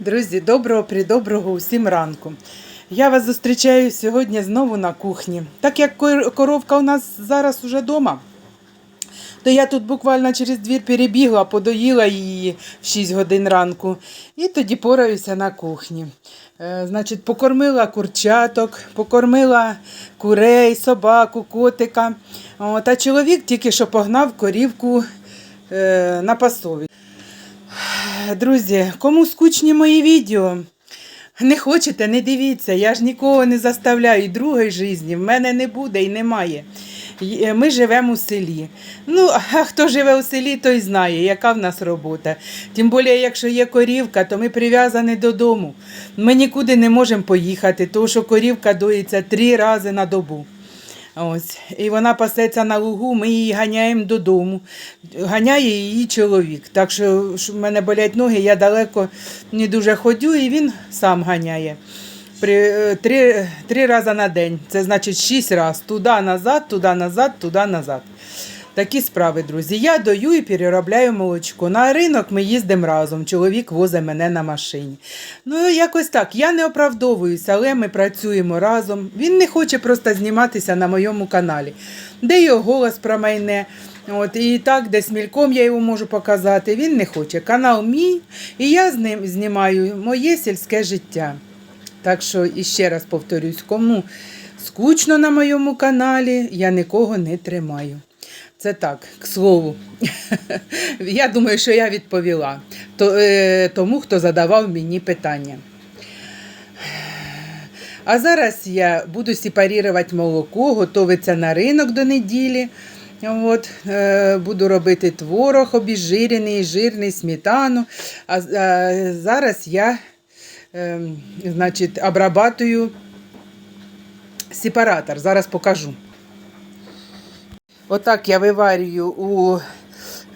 Друзі, доброго придоброго усім ранку. Я вас зустрічаю сьогодні знову на кухні. Так як коровка у нас зараз уже вдома, то я тут буквально через двір перебігла, подоїла її в 6 годин ранку і тоді пораюся на кухні. Е, значить, покормила курчаток, покормила курей, собаку, котика. От, а чоловік тільки що погнав корівку е, на пасові. Друзі, кому скучні мої відео? Не хочете, не дивіться. Я ж нікого не заставляю. І другої житті в мене не буде і немає. Е, Ми живемо у селі. Ну, а хто живе у селі, той знає, яка в нас робота. Тим більше, якщо є корівка, то ми прив'язані додому. Ми нікуди не можемо поїхати, тому що корівка доїться три рази на добу. Ось. І вона пасеться на лугу, ми її ганяємо додому. Ганяє її чоловік. Так що в мене болять ноги, я далеко не дуже ходю, і він сам ганяє. При, е, три, три рази на день. Це значить шість разів. Туди назад, туди назад, туди назад. Такі справи, друзі. Я даю і переробляю молочко. На ринок ми їздимо разом. Чоловік возить мене на машині. Ну, якось так. Я не оправдовуюся, але ми працюємо разом. Він не хоче просто зніматися на моєму каналі, де його голос про мене. От, і так, десь мільком я його можу показати. Він не хоче. Канал мій, і я з ним знімаю моє сільське життя. Так що іще раз повторюсь, кому скучно на моєму каналі, я нікого не тримаю. Це так, к слову. Я думаю, що я відповіла е, тому, хто задавав мені питання. А зараз я буду сепарувати молоко, готуватися на ринок до неділі. От, е, буду робити творог обіжирений, жирний, сметану. А, зараз я е, значить, обрабатую сепаратор. Зараз покажу. Отак я виварюю у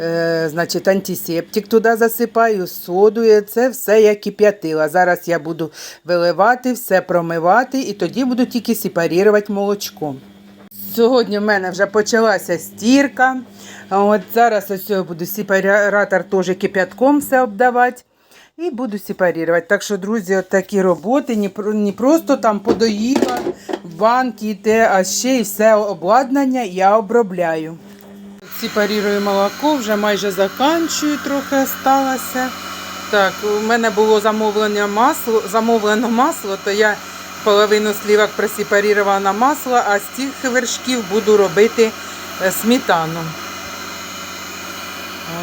е, значить, антисептик туди засипаю, содою. Це все я кип'ятила. Зараз я буду виливати, все промивати і тоді буду тільки сепарувати молочко. Сьогодні в мене вже почалася стірка. От зараз ось буду сепаратор теж кип'ятком все обдавати. І буду сепарувати. Так що, друзі, от такі роботи, не, просто там подоїла банки, йде, а ще й все обладнання я обробляю. Сепарую молоко, вже майже заканчую, трохи осталося. Так, у мене було замовлення масло, замовлено масло, то я половину слівок просепарувала на масло, а з цих вершків буду робити е, сметану.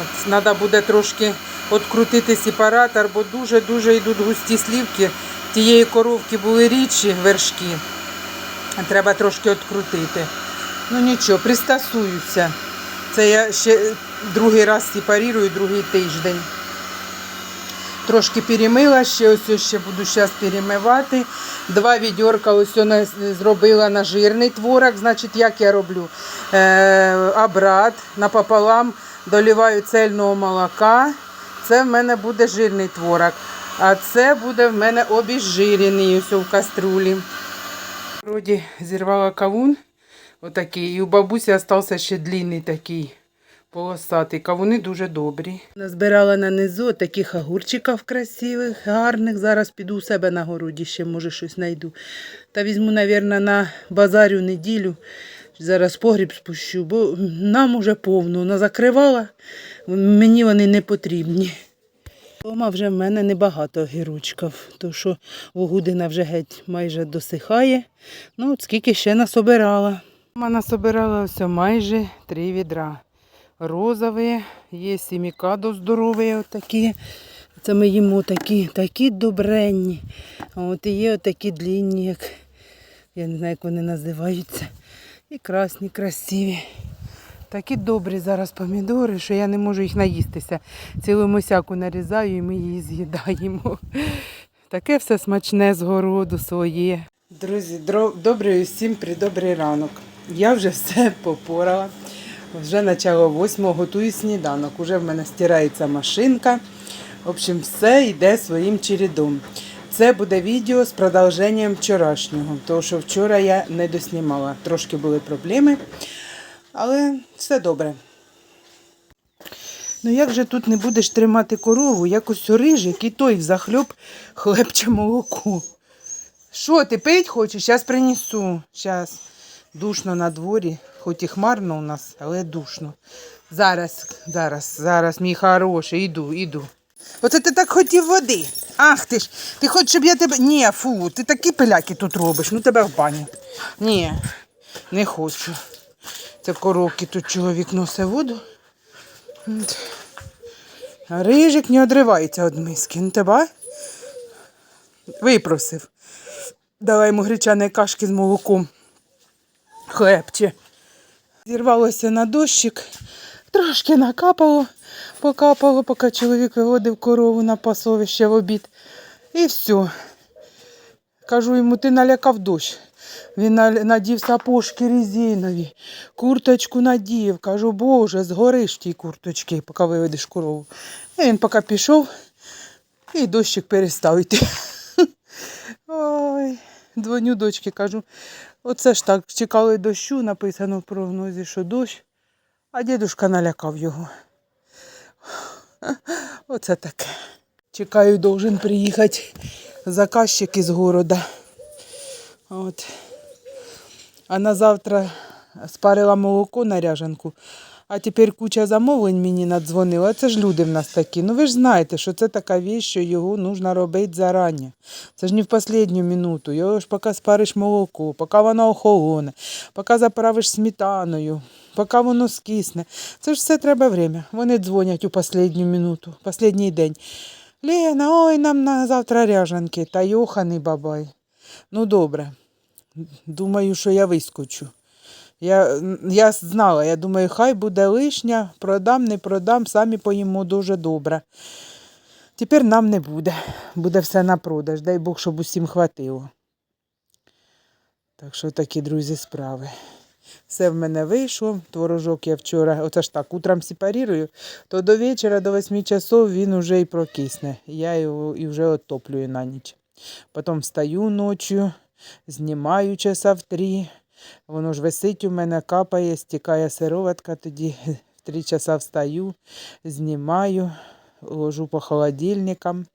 От, Треба буде трошки відкрутити сепаратор, бо дуже-дуже йдуть густі слівки. Тієї коровки були рідші вершки. Треба трошки відкрутити. Ну нічого, пристосуюся. Це я ще другий раз сепарую, другий тиждень. Трошки перемила, ще ось ще буду зараз перемивати. Два відьорка ось зробила на жирний творог. Значить, як я роблю? Е, обрат напополам доліваю цельного молока. Це в мене буде жирний творог. А це буде в мене обіжирений ось в каструлі. Вроді зірвала кавун. Отакий. І у бабусі залишився ще длинний такий полосатий. Кавуни дуже добрі. Назбирала на низу таких огурчиків красивих, гарних. Зараз піду у себе на городі, ще може щось знайду. Та візьму, мабуть, на базарю неділю. Зараз погріб спущу, бо нам уже повно. Вона закривала, мені вони не потрібні. Дома вже в мене небагато огірочків, тому що вогудина вже геть майже досихає. Ну, от скільки ще насобирала. Мама насобирала ось майже три відра. Розові, є і мікадо здорові отакі. Це ми їмо такі, такі добренні. А от і є отакі длінні, як я не знаю, як вони називаються. І красні, красиві. Такі добрі зараз помідори, що я не можу їх наїстися. Цілу мисяку нарізаю і ми її з'їдаємо. Таке все смачне з городу своє. Друзі, добрий усім придобрий ранок. Я вже все попорала. Вже почало восьмого, готую сніданок. Уже в мене стирається машинка. В общем, все йде своїм чередом. Це буде відео з продовженням вчорашнього, тому що вчора я не доснімала. Трошки були проблеми, але все добре. Ну як же тут не будеш тримати корову, якось рижик і той взахльоб хлебче молоко. Що, ти пить хочеш? Зараз принесу. Зараз. Душно на дворі, хоч і хмарно у нас, але душно. Зараз, зараз, зараз, мій хороший, іду, іду. Оце ти так хотів води. Ах ти ж, ти хочеш, щоб я тебе. Ні, фу, ти такі пиляки тут робиш, ну тебе в баню. Ні, не хочу. Це коровки тут чоловік носить воду. Рижик не одривається від миски. Ну тебе випросив. Дала йому гречаної кашки з молоком. Хлебче. Зірвалося на дощик, трошки накапало, покапало, поки чоловік виводив корову на пасовище в обід. І все. Кажу йому, ти налякав дощ. Він на- надів сапожки резинові, курточку надів. Кажу, боже, згориш в тій курточці, поки виведеш корову. І він поки пішов, і дощик перестав йти. Ой, дзвоню дочки, кажу, оце ж так, чекали дощу, написано в прогнозі, що дощ, а дідушка налякав його. Оце таке. Чекаю, должен приїхати заказчик із города. От. А на завтра спарила молоко на ряжанку. А тепер куча замовлень мені надзвонила. Це ж люди в нас такі. Ну ви ж знаєте, що це така віч, що його потрібно робити зарані. Це ж не в останню минуту. Його ж поки спариш молоко, поки воно охолоне, поки заправиш сметаною, поки воно скисне. Це ж все треба время. Вони дзвонять у останню минуту, останній день. Лена, ой, нам на завтра ряжанки. Та йоханий бабай. Ну добре. Думаю, що я вискочу. Я, я знала, я думаю, хай буде лишня, продам, не продам, самі поїмо дуже добре. Тепер нам не буде. Буде все на продаж. Дай Бог, щоб усім хватило. Так що такі, друзі, справи. Все в мене вийшло. Творожок я вчора, оце ж так, утром сепарірую, то до вечора, до 8 часов він уже і прокисне. Я його і вже оттоплюю на ніч. Потім встаю ночі, знімаю часа в. Воно ж висить у мене, капає, стікає сироватка, тоді в три часа встаю, знімаю, ложу по холодильникам,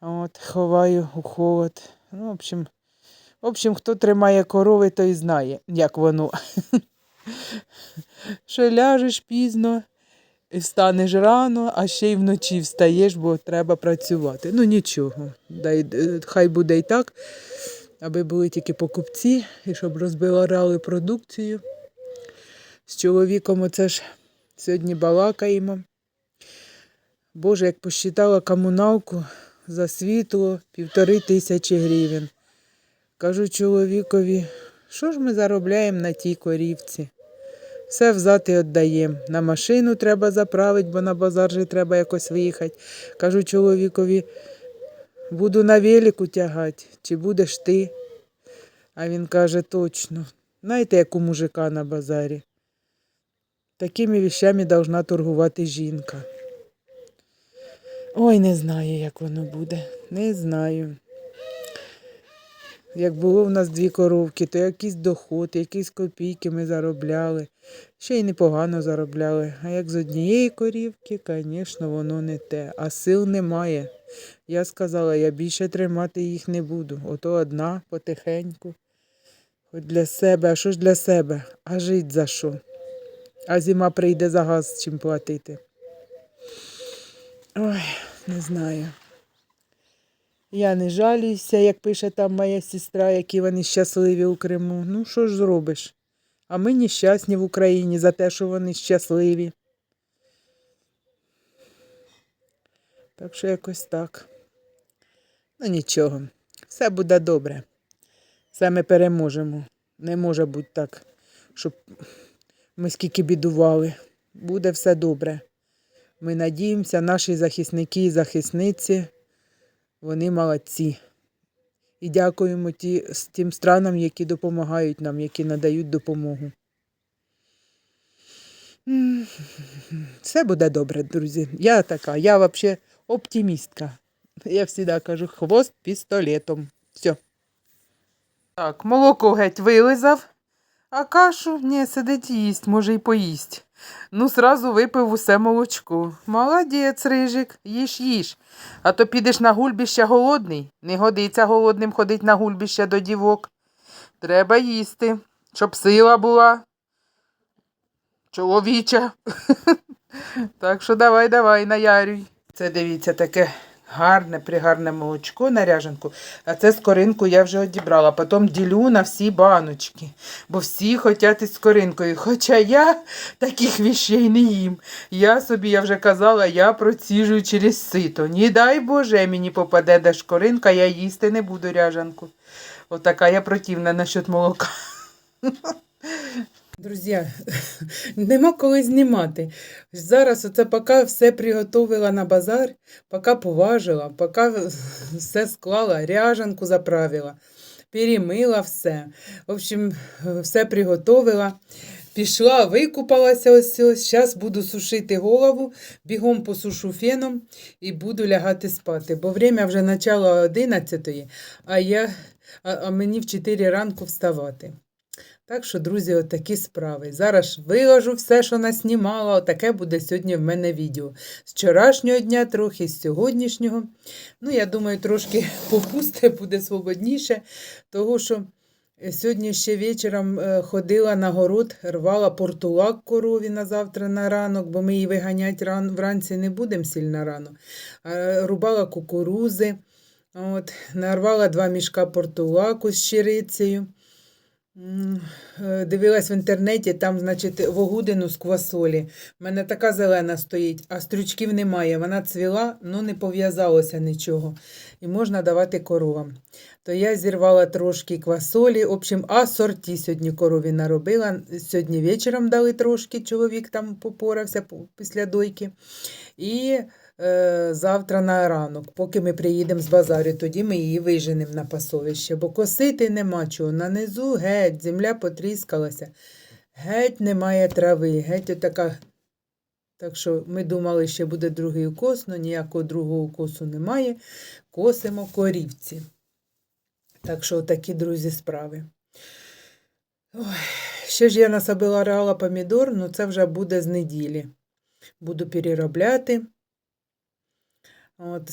от, ховаю у холод. Ну, в общем, в общем, хто тримає корови, той знає, як воно. Що ляжеш пізно, і встанеш рано, а ще й вночі встаєш, бо треба працювати. Ну нічого, дай, хай буде і так, аби були тільки покупці, і щоб розбирали продукцію. З чоловіком оце ж сьогодні балакаємо. Боже, як посчитала комуналку за світло півтори тисячі гривень. Кажу чоловікові, що ж ми заробляємо на тій корівці? Все взад і віддаємо. На машину треба заправити, бо на базар же треба якось виїхати. Кажу чоловікові, буду на велику тягати, чи будеш ти? А він каже, точно. Знаєте, як у мужика на базарі. Такими віщами должна торгувати жінка. Ой, не знаю, як воно буде. Не знаю. Як було в нас дві коровки, то якийсь доход, якісь копійки ми заробляли. Ще й непогано заробляли. А як з однієї корівки, звісно, воно не те. А сил немає. Я сказала, я більше тримати їх не буду. Ото одна потихеньку. Хоч для себе, а що ж для себе? А жить за що? А зима прийде за газ чим платити. Ой, не знаю. Я не жалююся, як пише там моя сестра, які вони щасливі у Криму. Ну, що ж зробиш? А ми нещасні в Україні за те, що вони щасливі. Так що якось так. Ну нічого, все буде добре. Все ми переможемо. Не може бути так, щоб ми скільки бідували. Буде все добре. Ми надіємося, наші захисники і захисниці, вони молодці. І дякуємо ті, тим странам, які допомагають нам, які надають допомогу. Все буде добре, друзі. Я така, я взагалі оптимістка. Я завжди кажу, хвост пістолетом. Все. Так, молоко геть вилизав. А кашу ні, сидить їсть, може й поїсть. Ну, сразу випив усе молочко. Молодець, рижик, їж їж. А то підеш на гульбище голодний. Не годиться голодним ходить на гульбище до дівок. Треба їсти, щоб сила була. Чоловіча. так що давай, давай, наярюй. Це дивіться, таке гарне, пригарне молочко на ряженку. А це скоринку я вже одібрала. Потім ділю на всі баночки. Бо всі хочуть із скоринкою. Хоча я таких віщей не їм. Я собі, я вже казала, я проціжую через сито. Ні дай Боже, мені попаде де шкоринка, я їсти не буду ряжанку. Отака я противна насчет молока. Друзі, нема коли знімати. Зараз оце поки все приготувала на базар, поки поважила, поки все склала, ряжанку заправила, перемила все. В общем, все приготовила. Пішла, викупалася ось ось. Зараз буду сушити голову, бігом посушу феном і буду лягати спати. Бо время вже начало 11, а, я, а, а мені в 4 ранку вставати. Так що, друзі, отакі справи. Зараз виложу все, що наснімала. Отаке буде сьогодні в мене відео. З вчорашнього дня, трохи з сьогоднішнього. Ну, я думаю, трошки попусте, буде свободніше, того що сьогодні ще вечором е, ходила на город, рвала портулак корові на завтра на ранок, бо ми її виганяти ран, вранці не будемо сильно рано. Рубала кукурузи, от, нарвала два мішка портулаку з щирицею. Е, Дивилась в інтернеті, там, значить, вогудину з квасолі. У мене така зелена стоїть, а стрючків немає. Вона цвіла, ну не пов'язалося нічого. І можна давати коровам. То я зірвала трошки квасолі. В общем, асорті сьогодні корові наробила. Сьогодні вечором дали трошки, чоловік там попорався після дойки. І е, завтра на ранок, поки ми приїдемо з базару, тоді ми її виженемо на пасовище, бо косити нема чого. Нанизу геть, земля потріскалася. Геть немає трави, геть отака. Так що ми думали, ще буде другий укос, але ніякого другого укосу немає. Косимо корівці. Так що такі, друзі, справи. Ой, ще ж я насобила реала помідор, ну це вже буде з неділі. Буду переробляти. От,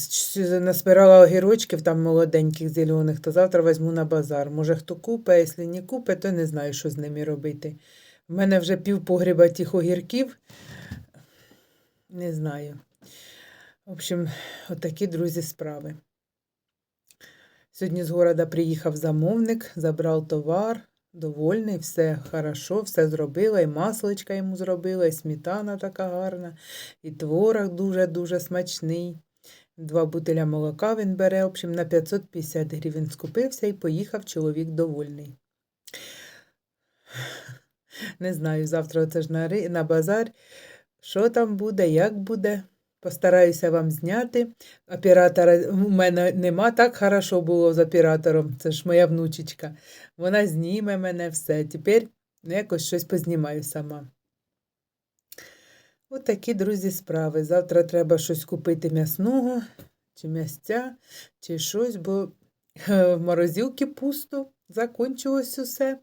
насбирала огірочків там молоденьких зелених, то завтра візьму на базар. Може, хто купить, а якщо не купить, то не знаю, що з ними робити. У мене вже пів погреба тих огірків. Не знаю. В общем, отакі, друзі, справи. Сьогодні з города приїхав замовник, забрав товар, довольний, все хорошо, все зробила, і масличка йому зробила, і сметана така гарна, і творог дуже-дуже смачний. Два бутиля молока він бере, в общем, на 550 гривень скупився і поїхав чоловік довольний. Не знаю, завтра це ж на, на базар. Що там буде, як буде. Постараюся вам зняти. Оператора у мене нема, так хорошо було з оператором. Це ж моя внучечка. Вона зніме мене все. Тепер якось щось познімаю сама. От друзі, справи. Завтра треба щось купити м'ясного, чи м'ясця, чи щось, бо е, в морозилці пусто, закончилось усе.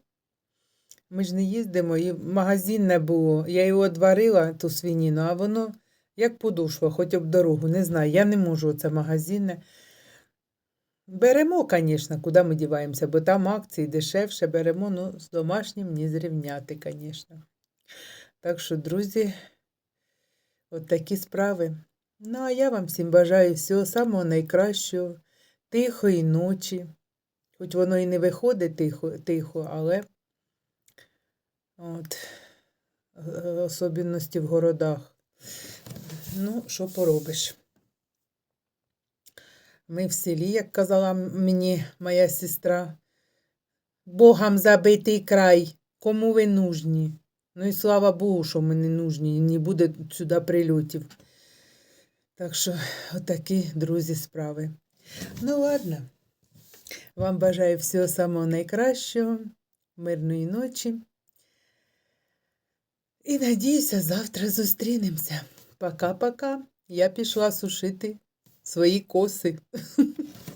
Ми ж не їздимо, і магазин не було. Я його одварила, ту свиніну, а воно як подошва, хоч об дорогу. Не знаю, я не можу це магазинне. Беремо, звісно, куди ми діваємося, бо там акції дешевше беремо, ну з домашнім не зрівняти, звісно. Так що, друзі, от такі справи. Ну, а я вам всім бажаю всього самого найкращого, тихої ночі. Хоч воно і не виходить тихо, тихо але от, е, особливості в городах. Ну, що поробиш? Ми в селі, як казала мені моя сестра, Богом забитий край, кому ви нужні? Ну і слава Богу, що ми не нужні, не буде сюди прильотів. Так що, отакі, друзі, справи. Ну, ладно. Вам бажаю всього самого найкращого, мирної ночі. І надіюся, завтра зустрінемося. Пока-пока. Я пішла сушити свої коси.